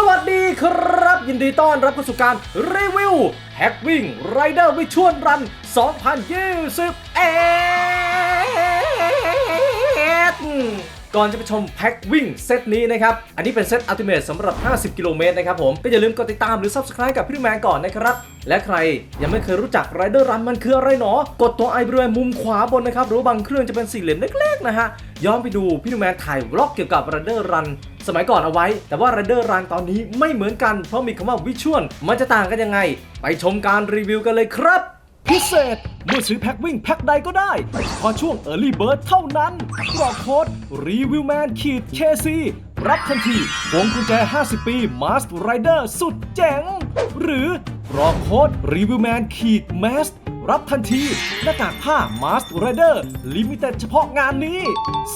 สวัสดีครับ ยินดีต้อนรับเข้าสู่การรีวิวแฮกวิ่งไรเดอร์วิชวลรัน 2021 ก่อนจะไปชมแพ็กวิ่งเซตนี้นะครับ อันนี้เป็นเซตอัลติเมทสำหรับ 50 กิโลเมตรนะครับผม ก็อย่าลืมกดติดตามหรือ Subscribe กับพี่แมนก่อนนะครับ และใครยังไม่เคยรู้จักไรเดอร์รันมันคืออะไรหนอ กดตัวไอบริเวณมุมขวาบนนะครับ หรือว่าบางเครื่องจะเป็นสี่เหลี่ยมเล็กๆนะฮะ ย้อนไปดูพี่แมนถ่ายวล็อกเกี่ยวกับไรเดอร์รันสมัยก่อนเอาไว้ แต่ว่า r รเดอร์รันตอนนี้ไม่เหมือนกัน เพราะมีคำว่าวิชวลมันจะต่างกันยังไง ไปชมการรีวิวกันเลยครับ พิเศษ เมื่อซื้อแพ็ควิ่งแพ็คใดก็ได้พอช่วง Early Bird เท่านั้นกรอกโค้ดรีวิวแมนขีด KC รับทันทีพวงกุญแจ 50 ปี Mask Rider สุดเจ๋ง หรือกรอกโค้ดรีวิวแมนขีด Mask รับทันที หน้ากากผ้า Mask Rider Limited เฉพาะงานนี้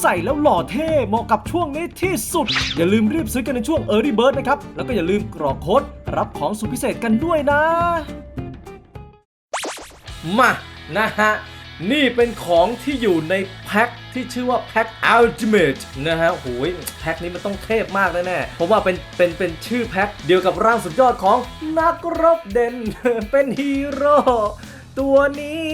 ใส่แล้วหล่อเท่เหมาะกับช่วงนี้ที่สุด อย่าลืมรีบซื้อกันในช่วง Early Bird นะครับ แล้วก็อย่าลืมกรอกโค้ดรับของสุดพิเศษกันด้วยนะ มา นะฮะ นี่เป็นของที่อยู่ในแพ็คที่ชื่อว่าแพ็ค Ultimate นะฮะโหยแพ็คนี้มันต้องเทพมากแน่ๆเพราะว่าเป็นเป็นเป็นชื่อแพ็คเดียวกับร่างสุดยอดของนักรบเด่น เป็นฮีโร่ตัวนี้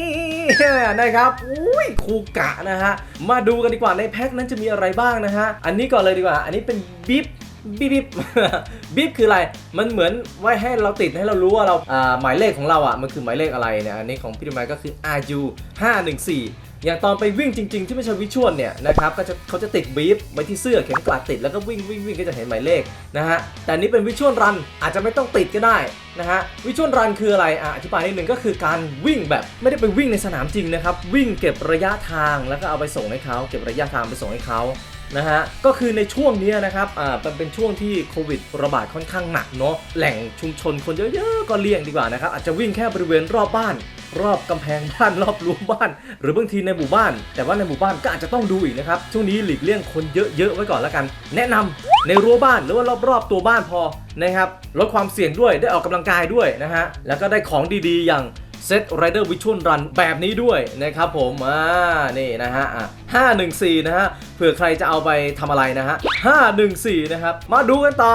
นะครับอุ้ยคูกะนะฮะ มาดูกันดีกว่าในแพ็คนั้นจะมีอะไรบ้างนะฮะ อันนี้ก่อนเลยดีกว่า อันนี้เป็นบิ๊บ บีบบีบบีบคืออะไร มันเหมือนไว้ให้เราติดให้เรารู้ว่าเราอ่าหมายเลขของเราอะ มันคือหมายเลขอะไรเนี่ย อันนี้ของพี่ดมายก็คือ RU 514 อย่างตอนไปวิ่งจริง ๆ ที่ไม่ใช่วิชวลเนี่ยนะครับ ก็จะเขาจะติดบีบไว้ที่เสื้อเข็มกลัดติดแล้วก็วิ่งวิ่งวิ่งก็จะเห็นหมายเลขนะฮะ แต่อันนี้เป็นวิชวลรันอาจจะไม่ต้องติดก็ได้นะฮะ วิชวลรันคืออะไรอะอธิบายนิดนึงก็คือการวิ่งแบบไม่ได้ไปวิ่งในสนามจริงนะครับ วิ่งเก็บระยะทางแล้วก็เอาไปส่งให้เขาเก็บระยะทางไปส่งให้เขา นะฮะก็คือในช่วงนี้นะครับอ่าเป็นช่วงที่โควิดระบาดค่อนข้างหนักเนาะแหล่งชุมชนคนเยอะๆก็เลี่ยงดีกว่านะครับอาจจะวิ่งแค่บริเวณรอบบ้าน รอบกำแพงบ้านรอบรั้วบ้าน หรือบางทีในหมู่บ้าน แต่ว่าในหมู่บ้านก็อาจจะต้องดูอีกนะครับช่วงนี้หลีกเลี่ยงคนเยอะๆไว้ก่อนแล้วกัน แนะนำในรั้วบ้านหรือว่ารอบๆตัวบ้านพอนะครับลดความเสี่ยงด้วยได้ออกกำลังกายด้วยนะฮะแล้วก็ได้ของดีๆอย่าง เซต Rider Visual Run แบบนี้ด้วยนะครับผม อ่า นี่นะฮะอะ514นะฮะ เผื่อใครจะเอาไปทำอะไรนะฮะ514นะครับ มาดูกันต่อ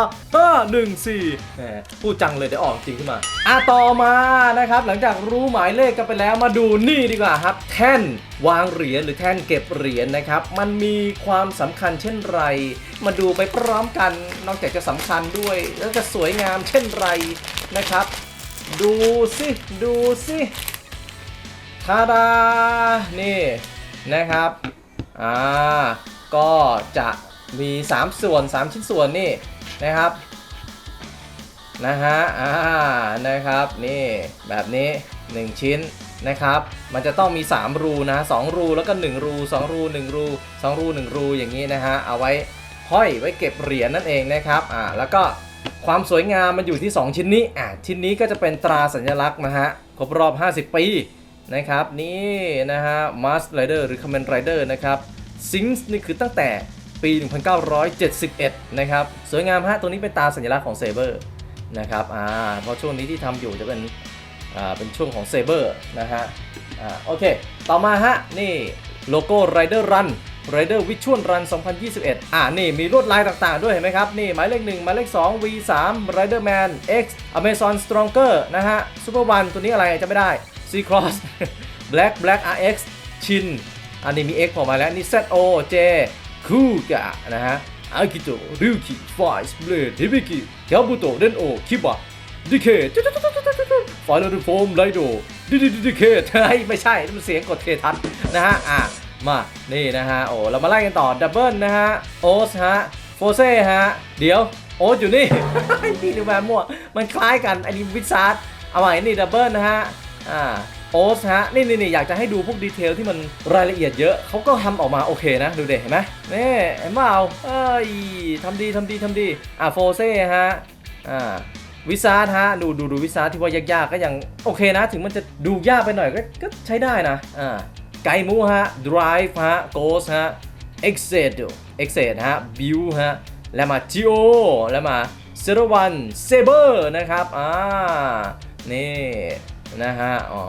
514แหมพูดจังเลยเดี๋ยวออกจริงขึ้นมา อะ ต่อมานะครับ หลังจากรู้หมายเลขกันไปแล้วมาดูนี่ดีกว่าครับ แท่นวางเหรียญหรือแท่นเก็บเหรียญนะครับ มันมีความสำคัญเช่นไร มาดูไปพร้อมกัน นอกจากจะสำคัญด้วย แล้วจะสวยงามเช่นไรนะครับ ดูสิ ดูสิทาดา นี่นะครับ อ่า ก็จะมี 3 ส่วน 3 ชิ้นส่วนนี่นะครับ นะฮะ อ่า นะครับ นี่แบบนี้ 1 ชิ้นนะครับ มันจะต้องมี 3 รูนะ2รูแล้วก็ 1 รู 2 รู 1 รู 2 รู 1 รูอย่างนี้นะฮะ เอาไว้ห้อยไว้เก็บเหรียญนั่นเองนะครับ อ่า แล้วก็ ความสวยงามมันอยู่ที่ 2 ชิ้นนี้อะชิ้นนี้ก็จะเป็นตราสัญลักษณ์นะฮะครบรอบ 50 ปีนะครับนี่นะฮะ Mars Rider หรือ Kamen Rider นะครับซิงส์นี่คือตั้งแต่ปี 1971 นะครับสวยงามฮะตัวนี้เป็นตราสัญลักษณ์ของเซเบอร์นะครับอ่าเพราะช่วงนี้ที่ทำอยู่จะเป็นอ่าเป็นช่วงของเซเบอร์นะฮะอ่าโอเค ต่อมาฮะนี่โลโก้ Rider Run Rider Visual Run 2021 อ่านี่มีลวดลายต่างๆ ด้วยเห็นไหมครับ นี่หมายเลข1หมายเลข 2 V3 Rider Man X Amazon Stronger นะฮะ Super One ตัวนี้อะไรจะไม่ได้ C Cross Black Black RX ชินอันนี้มี X ออกมาแล้ว นี่ ZO J คูกะนะฮะอากิโตริวคิไฟสเบลดฮิบิกิเคียวบุโตเดนโอคิบะดิเคไฟลอร์โฟมไลโดดิดิดิเคเฮ้ยไม่ใช่มันเสียงกดเคทันนะฮะอะ มานี่นะฮะโอ้เรามาไล่กันต่อดับเบิลนะฮะโอสฮะโฟเซ่ฮะเดี๋ยวโอสอยู่นี่ พี่ดูแมนมั่วมันคล้ายกันอันนี้วิซาร์ดเอาใหม่นี่ดับเบิลนะฮะอ่าโอสฮะนี่นี่นี่อยากจะให้ดูพวกดีเทลที่มันรายละเอียดเยอะเขาก็ทำออกมาโอเคนะ ดูเด็เห็นไหมนี่เห็นเปล่าเอ้ยทำดีทำดีทำดีอ่าโฟเซ่ฮะอ่าวิซาร์ฮะดูดูดูวิซาร์ที่ว่ายากๆก็ยังโอเคนะ ถึงมันจะดูยากไปหน่อยก็ก็ใช้ได้นะอ่า ไกมูฮะ drive ฮะ ghost ฮะ exit exit ฮะ view ฮะ แล้วมา geo แล้วมา zero one saber นะครับ อ่า นี่ นะฮะ อ๋อ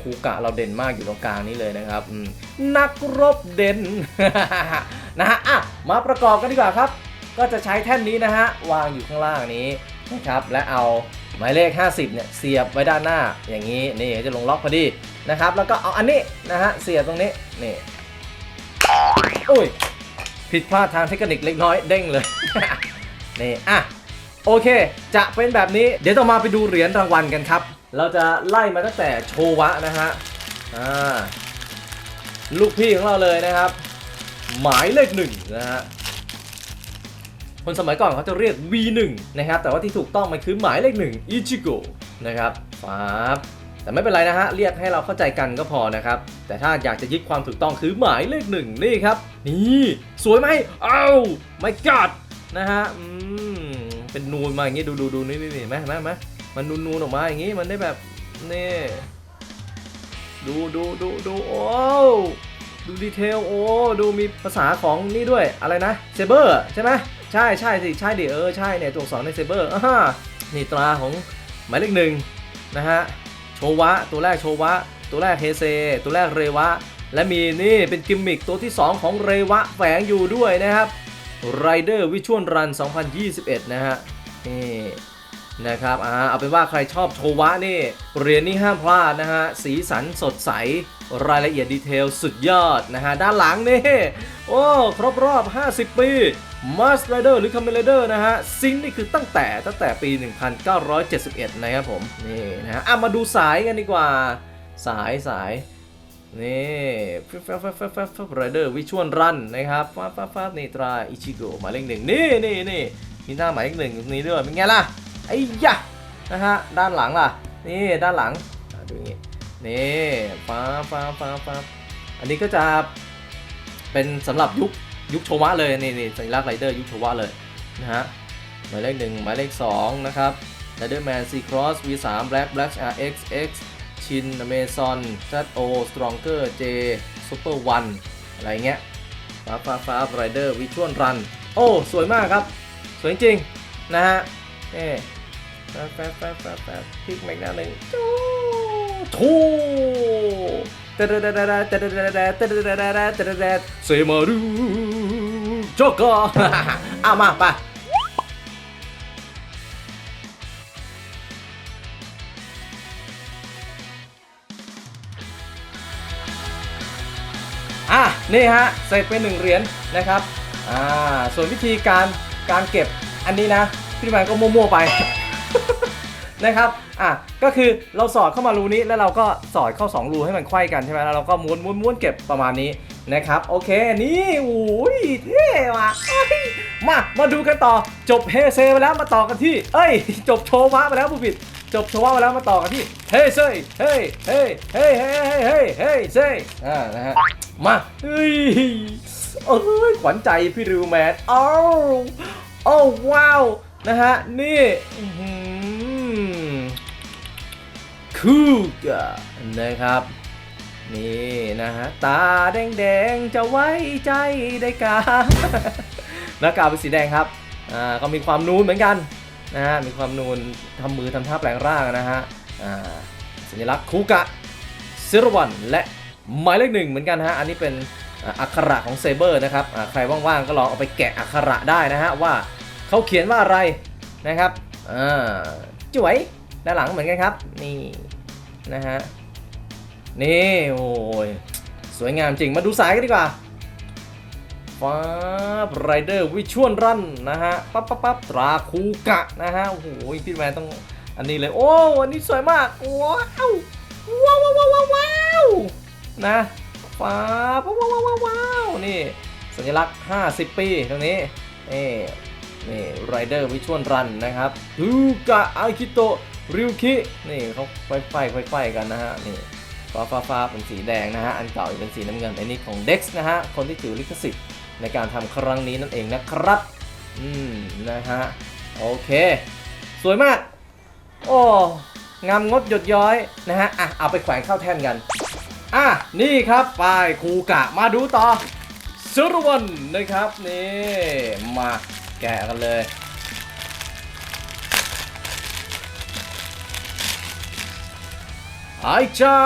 คูกะเราเด่นมากอยู่ตรงกลางนี้เลยนะครับ นักรบเด่น นะฮะ อะ มาประกอบกันดีกว่าครับ ก็จะใช้แท่นนี้นะฮะ วางอยู่ข้างล่างนี้นะครับ และเอา หมายเลข 50 เนี่ยเสียบไว้ด้านหน้าอย่างนี้นี่จะลงล็อกพอดีนะครับ แล้วก็เอาอันนี้นะฮะเสียบตรงนี้นี่อุ้ยผิดพลาดทางเทคนิคเล็กน้อยเด้งเลย นี่อะโอเค จะเป็นแบบนี้เดี๋ยวต่อมาไปดูเหรียญรางวัลกันครับ เราจะไล่มาตั้งแต่โชวะนะฮะอ่าลูกพี่ของเราเลยนะครับ หมายเลขหนึ่งนะฮะ คนสมัยก่อนเขาจะเรียก V1 นะครับ แต่ว่าที่ถูกต้องมันคือหมายเลขหนึ่งอิจิโกนะครับปั๊บแต่ไม่เป็นไรนะฮะ เรียกให้เราเข้าใจกันก็พอนะครับ แต่ถ้าอยากจะยึดความถูกต้องคือหมายเลขหนึ่งนี่ครับ นี่ สวยไหมเอ้าไม่กัดนะฮะอืมเป็นนูนมาอย่างงี้ดูดูดูนี่นี่นี่ไหมเห็นไหมไหมมันนูนนูนออกมาอย่างงี้มันได้แบบนี่ดูดูดูดูโอ้ดูดีเทลโอ้ดูมีภาษาของนี่ด้วยอะไรนะเซเบอร์ใช่ไหม ใช่ใช่สิใช่ดิเออใช่เนี่ยตัวอักษรในเซเบอร์อ่านี่ตราของหมายเลขหนึ่งนะฮะโชวะตัวแรกโชวะ ตัวแรกเฮเซ ตัวแรกเรวะ และมีนี่เป็นกิมมิคตัวที่ 2 ของเรวะแฝงอยู่ด้วยนะครับ Rider Visual Run 2021 นะฮะนี่นะครับอ่าเอาเป็นว่าใครชอบโชวะนี่เหรียญนี้ห้ามพลาดนะฮะสีสันสดใสรายละเอียดดีเทลสุดยอดนะฮะด้านหลังนี่โอ้ครบรอบ 50 ปี Must Rider หรือ Kamen Rider นะฮะซิงนี่คือตั้งแต่ตั้งแต่ปี 1971 นะครับผม นี่นะฮะอะมาดูสายกันดีกว่า สายสายนี่ฟฟฟฟฟฟไรเดอร์วิชวลรันนะครับฟ้าฟ้าฟ้านีตราอิชิโกะหมายเลขหนึ่งนี่นี่นี่มีหน้าหมายเลขหนึ่งนี้ด้วยเป็นไงล่ะไอ้ยะนะฮะด้านหลังล่ะนี่ด้านหลังดูอย่างงี้นี่ฟ้าฟ้าฟ้าฟ้าอันนี้ก็จะเป็นสำหรับยุค ยุคโชวะเลยนี่นี่สัญลักษณ์ไรเดอร์ยุคโชวะเลยนะฮะหมายเลขหนึ่งหมายเลขสองนะครับไรเดอร์แมนซีครอส V3 Black Black RX X ชินอเมซอน ZO Stronger J Super One อะไรเงี้ยฟ้าฟ้าฟ้าไรเดอร์วิชวลรันโอ้ สวยมากครับ สวยจริงนะฮะเอ๊แป๊บแป๊บแป๊บแป๊บแป๊บพลิกแม็กหน้าหนึ่งจูทู เซมารุจอกเกอร์เอามาไปอะนี่ฮะเสร็จไปหนึ่งเหรียญนะครับอ่าส่วนวิธีการการเก็บอันนี้นะพี่แมนก็มั่วๆไปนะครับ อะก็คือเราสอดเข้ามารูนี้แล้วเราก็สอดเข้า 2 รูให้มันไขว้กันใช่ไหมแล้วเราก็ม้วนม้วนม้วนเก็บประมาณนี้นะครับโอเคนี่โอ้ยเท่ว่ะมามาดูกันต่อจบเฮเซไปแล้วมาต่อกันที่ เอ้ย จบโชว์มาไปแล้วผู้ผิด จบโชว์มาแล้วมาต่อกันที่เฮ้เซ่เฮ้เฮ้เฮ้เฮ้เฮ้เฮ้เฮ้เซ่อ่านะฮะมาเฮ้ยเอ้ยขวัญใจพี่ริวแมนอ้าวโอ้ว้าวนะฮะนี่อื คูกนะครับ นี่นะฮะ ตาแดงๆ จะไว้ใจได้กาหน้ากากเป็นสีแดงครับ อ่า ก็มีความนูนเหมือนกันนะฮะ มีความนูนทำมือทำท่าแปลงร่างนะฮะ อ่า สัญลักษณ์คูกะเซรวันและหมายเลขหนึ่งเหมือนกันฮะ อันนี้เป็นอักขระของเซเบอร์นะครับอ่าใครว่างๆ ก็ลองเอาไปแกะอักขระได้นะฮะว่าเขาเขียนว่าอะไรนะครับ อ่าจ๋วยด้านหลังเหมือนกันครับ นี่ นะฮะ นี่โอ้ยสวยงามจริงมาดูสายกันดีกว่าฟ้าไรเดอร์วิชวลรันนะฮะ ปั๊บปั๊บปั๊บตราคูกะนะฮะ โอ้โหพี่แมนต้องอันนี้เลย โอ้อันนี้สวยมาก ว้าวว้าวว้าวว้าวว้าวนะฟ้าว้าวว้าวว้าวว้าวนี่ สัญลักษณ์ 50 ปีตรงนี้ นี่นี่ไรเดอร์วิชวลรันนะครับคูกะอาคิโตะ ริวคินี่เขาไฟไฟไฟไฟกันนะฮะนี่ฟ้าฟ้าฟ้าเป็นสีแดงนะฮะอันเก่าเป็นสีน้ำเงินอันนี้ของ Dex นะฮะคนที่ถือลิขสิทธิ์ในการทำครั้งนี้นั่นเองนะครับอืมนะฮะโอเค สวยมาก โอ้งามงดหยดย้อยนะฮะอะเอาไปแขวนเข้าแท่นกันอะนี่ครับไปคูกะมาดูต่อซรวันนะครับนี่มาแกะกันเลย ไอ้จ้า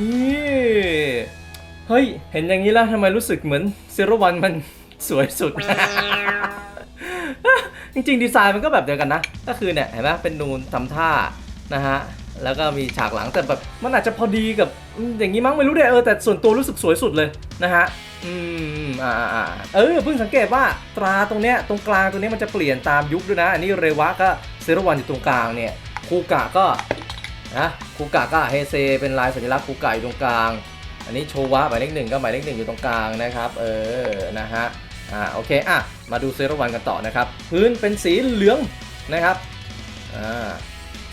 นี่ เฮ้ย เห็นอย่างนี้แล้วทำไมรู้สึกเหมือนเซรวันมันสวยสุด จริงๆ ดีไซน์มันก็แบบเดียวกันนะ ก็คือเนี่ย เห็นไหมเป็นนูนทำท่านะฮะ แล้วก็มีฉากหลังแต่แบบมันอาจจะพอดีกับอย่างนี้มั้งไม่รู้เดยเออแต่ส่วนตัวรู้สึกสวยสุดเลยนะฮะอืมอ่าอ่าเออเพิ่งสังเกตว่าตราตรงเนี้ยตรงกลางตรงเนี้ยมันจะเปลี่ยนตามยุคด้วยนะ อันนี้เรวะก็เซรวันอยู่ตรงกลางเนี่ยคูกะก็ นะคูกะก็เฮเซเป็นลายสัญลักษณ์คูกะอยู่ตรงกลาง อันนี้โชวะหมายเลขหนึ่งก็หมายเลขหนึ่งอยู่ตรงกลางนะครับ เออ นะฮะ อ่า โอเค อะ มาดูเซรวันกันต่อนะครับ พื้นเป็นสีเหลืองนะครับ อ่า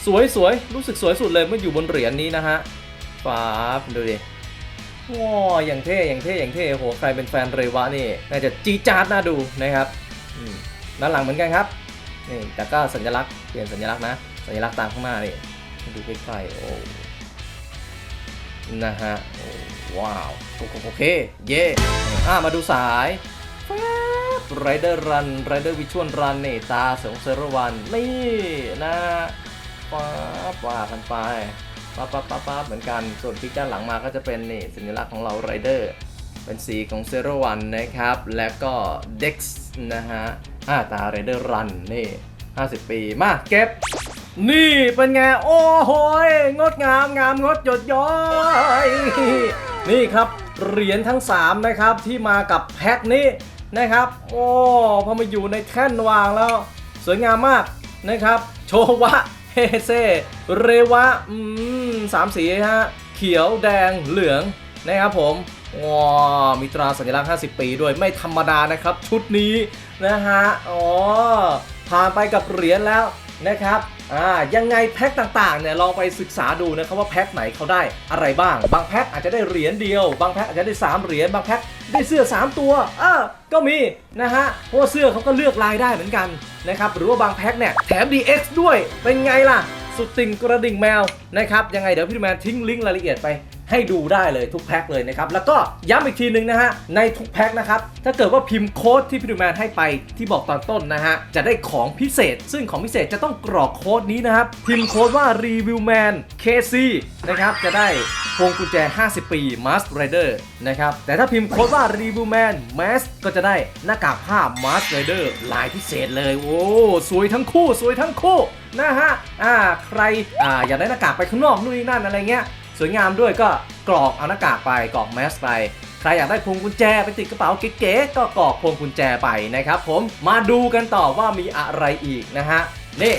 สวยสวยรู้สึกสวยสุดเลยเมื่ออยู่บนเหรียญนี้นะฮะฟ้าบดูดิว้าวอย่างเท่ อย่างเท่ อย่างเท่โห ใครเป็นแฟนเรวะนี่ น่าจะจีจาร์ดน่าดูนะครับอืมด้านหลังเหมือนกันครับ นี่ แต่ก็สัญลักษณ์ เปลี่ยนสัญลักษณ์นะ สัญลักษณ์ตามข้างหน้านี่ ดูใกล้ๆโอ้นะฮะโอ้ว้าว โอเค เย่อ่ามาดูสายไรเดอร์รันไรเดอร์วิชวลรันนี่ตาสองเซอร์วันนี่นะป๊าบว่ากันไปปั๊บปั๊บปั๊บปั๊บเหมือนกัน ส่วนพิกด้านหลังมาก็จะเป็นนี่สัญลักษณ์ของเราไรเดอร์เป็นสีของเซโรวันนะครับ และก็ Dex นะฮะอ่าตาไรเดอร์รันนี่ 50 ปี มาเก็บ นี่เป็นไงโอ้โหยงดงามงามงดหยดย้อย นี่ครับเหรียญทั้ง 3 นะครับที่มากับแพ็คนี้นะครับ โอ้พอมาอยู่ในแท่นวางแล้ว สวยงามมากนะครับ โชวะเฮเซเรวะอืมสามสีฮะเขียวแดงเหลืองนะครับผมว้ามีตราสัญลักษณ์ 50 ปีด้วยไม่ธรรมดานะครับ ชุดนี้นะฮะอ๋อผ่านไปกับเหรียญแล้วนะครับ อ่ายังไงแพ็คต่างๆเนี่ยลองไปศึกษาดูนะครับว่าแพ็คไหนเขาได้อะไรบ้าง บางแพ็คอาจจะได้เหรียญเดียว บางแพ็คอาจจะได้ 3 เหรียญบางแพ็คได้เสื้อ 3 ตัวเออก็มีนะฮะเพราะว่าเสื้อเขาก็เลือกลายได้เหมือนกันนะครับหรือว่าบางแพ็คเนี่ยแถม DX ด้วยเป็นไงล่ะ สุดติ่งกระดิ่งแมวนะครับยังไงเดี๋ยวพี่ดูแมนทิ้งลิงก์รายละเอียดไป ให้ดูได้เลยทุกแพ็คเลยนะครับ แล้วก็ย้ำอีกทีหนึ่งนะฮะ ในทุกแพ็คนะครับ ถ้าเกิดว่าพิมพ์โค้ดที่พี่ดูแมนให้ไปที่บอกตอนต้นนะฮะ จะได้ของพิเศษ ซึ่งของพิเศษจะต้องกรอกโค้ดนี้นะครับ พิมพ์โค้ดว่า Reviewman KC นะครับ จะได้พวงกุญแจ 50 ปี Mask Rider นะครับ แต่ถ้าพิมพ์โค้ดว่า Reviewman Mask ก็จะได้หน้ากากผ้า Mask Rider ลายพิเศษเลย โอ้ สวยทั้งคู่ สวยทั้งคู่ นะฮะ อ่า ใคร อ่า อยากได้หน้ากากไปข้างนอกนู่นนี่นั่นอะไรเงี้ย สวยงามด้วยก็กรอกเอาหน้ากากไปกรอกแมสไปใครอยากได้พวงกุญแจไปติดกระเป๋าเก๋ๆก็กรอกพวงกุญแจไปนะครับผมมาดูกันต่อว่ามีอะไรอีกนะฮะนี่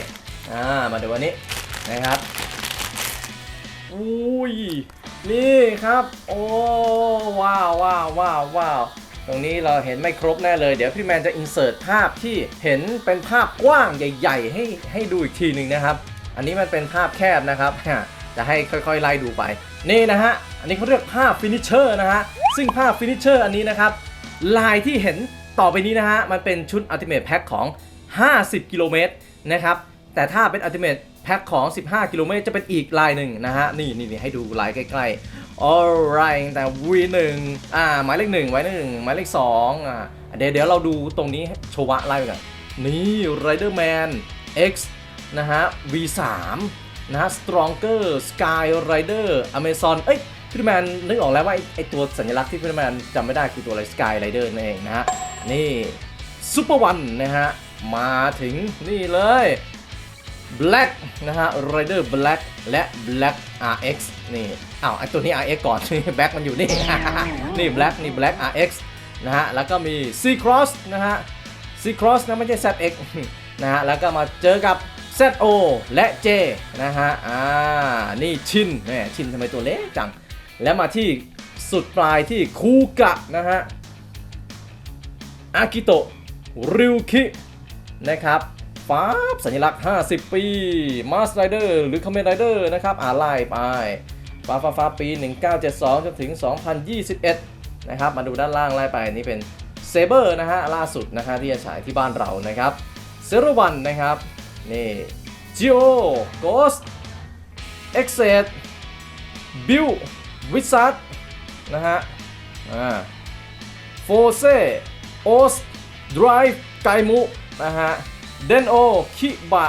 อ่ามาดูวันนี้นะครับอุ้ยนี่ครับ โอ้ว้าวว้าวว้าวว้าวตรงนี้เราเห็นไม่ครบแน่เลย เดี๋ยวพี่แมนจะอินเสิร์ตภาพที่เห็นเป็นภาพกว้างใหญ่ ๆ ให้ให้ดูอีกทีหนึ่งนะครับ อันนี้มันเป็นภาพแคบนะครับ จะให้ค่อยๆไล่ดูไป นี่นะฮะ อันนี้เขาเรียกภาพฟินิชเชอร์นะฮะ ซึ่งภาพฟินิชเชอร์อันนี้นะครับ ลายที่เห็นต่อไปนี้นะฮะ มันเป็นชุด Ultimate Pack ของ 50 กิโลเมตรนะครับ แต่ถ้าเป็น Ultimate Pack ของ 15 กิโลเมตรจะเป็นอีกลายหนึ่งนะฮะนี่นี่นี่ให้ดูลายใกล้ๆ alright แต่ V1 อ่าหมายเลขหนึ่งหมายเลขหนึ่งหมายเลขสองอ่าเดี๋ยวเดี๋ยวเราดูตรงนี้โชวะไล่ไปก่อนนี่ Riderman X นะฮะ V3 นะฮะ Stronger Sky Rider Amazon เอ้ยพี่แมนนึกออกแล้วว่าไอไอตัวสัญลักษณ์ที่พี่แมนจำไม่ได้คือตัวอะไร Sky Rider นั่นเองนะฮะ นี่ Super One นะฮะ มาถึงนี่เลย Black นะฮะ Rider Black และ Black RX นี่อ้าวไอตัวนี้ RX ก่อนนี่ Black มันอยู่นี่ นี่ Black นี่ Black RX นะฮะ แล้วก็มี C Cross นะฮะ C Cross นะไม่ใช่ ZX นะฮะ แล้วก็มาเจอกับ ZO และ J นะฮะ อ่า นี่ชินแหมชินทำไมตัวเล็กจัง แล้วมาที่สุดปลายที่คูกะนะฮะ อากิโตะ ริวคิ นะครับฟ้าสัญลักษณ์ 50 ปีมาสไรเดอร์หรือคอมเมนไรเดอร์นะครับ อ่าไล่ไปฟ้าฟ้าฟ้าปี 1972 จนถึง 2021 นะครับ มาดูด้านล่างไล่ไปนี่เป็นเซเบอร์นะฮะ ล่าสุดนะฮะที่จะฉายที่บ้านเรานะครับเซรวันนะครับ นี่จิโอโกสเอ็กเซดบิลวิซัตนะฮะอ่าโฟเซโอสดรายไกมุนะฮะเดนโอคิบะ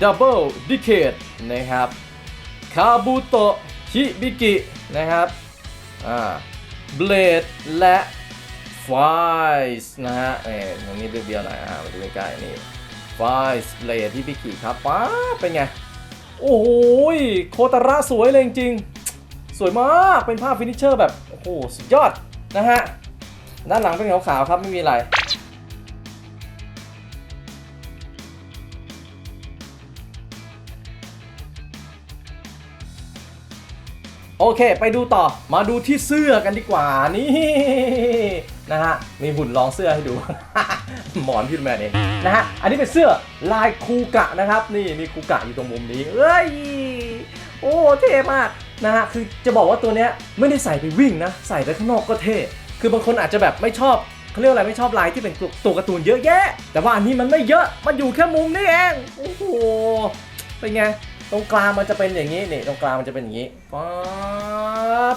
ดับเบิลดิเคดนะครับคาบุโตะฮิบิกินะครับอ่าเบลดและไฟส์นะฮะเอ้ยตรงนี้เบี้ยวหน่อยอ่ามาดูใกล้ๆนี่ ไฟสเลที่พี่กิครับป้าเป็นไง โอ้โหโคตาระสวยเลยจริงๆ สวยมากเป็นภาพฟินิชเชอร์แบบ โอ้โห สุดยอดนะฮะ ด้านหลังเป็นขาวๆครับไม่มีอะไรโอเค ไปดูต่อมาดูที่เสื้อกันดีกว่านี่นะฮะมีหุ่นลองเสื้อให้ดู หมอนพี่แมนเองนะฮะ อันนี้เป็นเสื้อลายคูกะนะครับ นี่มีคูกะอยู่ตรงมุมนี้เอ้ย โอ้เท่มากนะฮะ คือจะบอกว่าตัวเนี้ยไม่ได้ใส่ไปวิ่งนะ ใส่ไปข้างนอกก็เท่ คือบางคนอาจจะแบบไม่ชอบเขาเรียกอะไรไม่ชอบลายที่เป็นตัวตัวการ์ตูนเยอะแยะ แต่ว่าอันนี้มันไม่เยอะ มันอยู่แค่มุมนี่เอง โอ้โห เป็นไง ตรงกลางมันจะเป็นอย่างนี้นี่ตรงกลางมันจะเป็นอย่างนี้ป๊าบ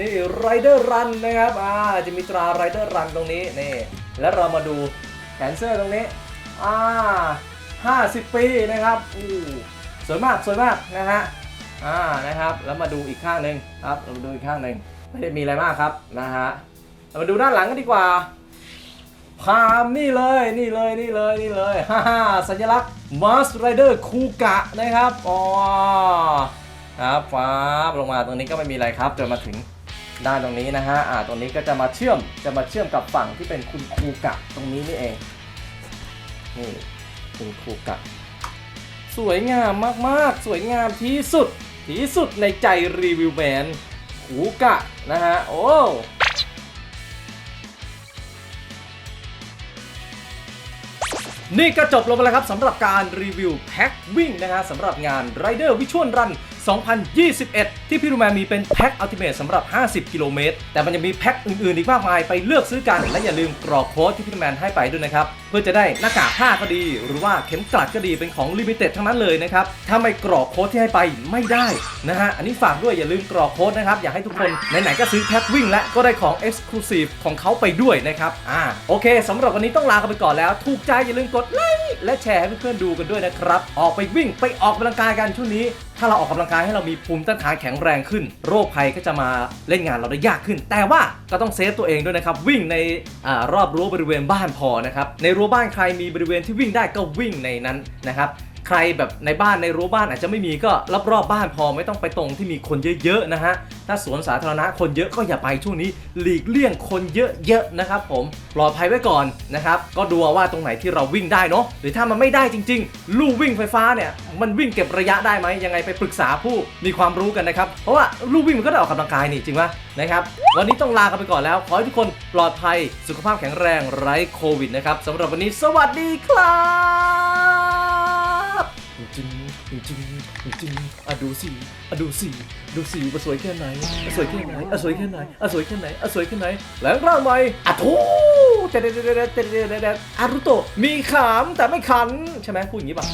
นี่ไรเดอร์รันนะครับอ่าจะมีตราไรเดอร์รันตรงนี้นี่แล้วเรามาดูแขนเสื้อตรงนี้อ่า50 ปีนะครับอู้สวยมากสวยมากนะฮะอ่านะครับ แล้วมาดูอีกข้างหนึ่งครับเรามาดูอีกข้างหนึ่งไม่ได้มีอะไรมากครับนะฮะเรามาดูด้านหลังกันดีกว่าพามนี่เลยนี่เลยนี่เลยนี่เลยฮ่าฮ่าสัญลักษณ์ Mars Rider คูกะนะครับอ๋อ ครับฟ้าลงมาตรงนี้ก็ไม่มีอะไรครับจนมาถึงด้านตรงนี้นะฮะอ่าตรงนี้ก็จะมาเชื่อมจะมาเชื่อมกับฝั่งที่เป็นคุณครูกะตรงนี้นี่เองนี่คุณครูกะสวยงามมากๆ สวยงามที่สุดที่สุดในใจรีวิวแมนคูกะนะฮะโอ้นี่ก็จบลงไปแล้วครับสำหรับการรีวิวแพ็ควิ่งนะฮะสำหรับงาน Rider Visual Run 2021 ที่พี่รูแมนมีเป็นแพ็คอัลติเมทสำหรับ 50 กิโลเมตร แต่มันยังมีแพ็คอื่นๆ อีกมากมายไปเลือกซื้อกัน และอย่าลืมกรอกโค้ดที่พี่รูแมนให้ไปด้วยนะครับ เพื่อจะได้หน้ากากผ้าก็ดี หรือว่าเข็มกลัดก็ดีเป็นของลิมิเต็ดทั้งนั้นเลยนะครับ ถ้าไม่กรอกโค้ดที่ให้ไปไม่ได้นะฮะ อันนี้ฝากด้วยอย่าลืมกรอกโค้ดนะครับ อยากให้ทุกคนไหนๆก็ซื้อแพ็ควิ่งและก็ได้ของ Exclusive ของเขาไปด้วยนะครับ อ่า โอเคสำหรับวันนี้ต้องลากันไปก่อนแล้ว ถูกใจอย่าลืมกดไลค์ และแชร์ให้เพื่อนๆดูกันด้วยนะครับ ออกไปวิ่งไปออกกำลังกายกันช่วงนี้ ถ้าเราออกกำลังกายให้เรามีภูมิต้านทานแข็งแรงขึ้น โรคภัยก็จะมาเล่นงานเราได้ยากขึ้น แต่ว่าก็ต้องเซฟตัวเองด้วยนะครับ วิ่งในอรอบรั้วบริเวณบ้านพอนะครับในรั้วบ้านใครมีบริเวณที่วิ่งได้ก็วิ่งในนั้นนะครับ ใครแบบในบ้านในรั้วบ้านอาจจะไม่มีก็รอบๆบ้านพอไม่ต้องไปตรงที่มีคนเยอะๆนะฮะถ้าสวนสาธารณะคนเยอะก็อย่าไปช่วงนี้หลีกเลี่ยงคนเยอะๆนะครับผมปลอดภัยไว้ก่อนนะครับก็ดูว่าตรงไหนที่เราวิ่งได้เนาะหรือถ้ามันไม่ได้จริง ๆ ลู่วิ่งไฟฟ้าเนี่ยมันวิ่งเก็บระยะได้ไหมยังไงไปปรึกษาผู้มีความรู้กันนะครับเพราะว่าลู่วิ่งมันก็ได้ออกกำลังกายนี่จริงปะนะครับวันนี้ต้องลากันไปก่อนแล้วขอให้ทุกคนปลอดภัยสุขภาพแข็งแรงไร้โควิดนะครับสำหรับวันนี้สวัสดีครับ ดูสิอะดูสิดูสิว่าสวยแค่ไหนอะสวยแค่ไหนอะสวยแค่ไหนอะสวยแค่ไหนอะสวยแค่ไหนแหลงร่างใหม่อะทูเด็ดเด็ดเด็ดเด็ดเด็ดเด็ดอารุโตะมีขามแต่ไม่ขัน ใช่ไหมพูดอย่างนี้ป่ะ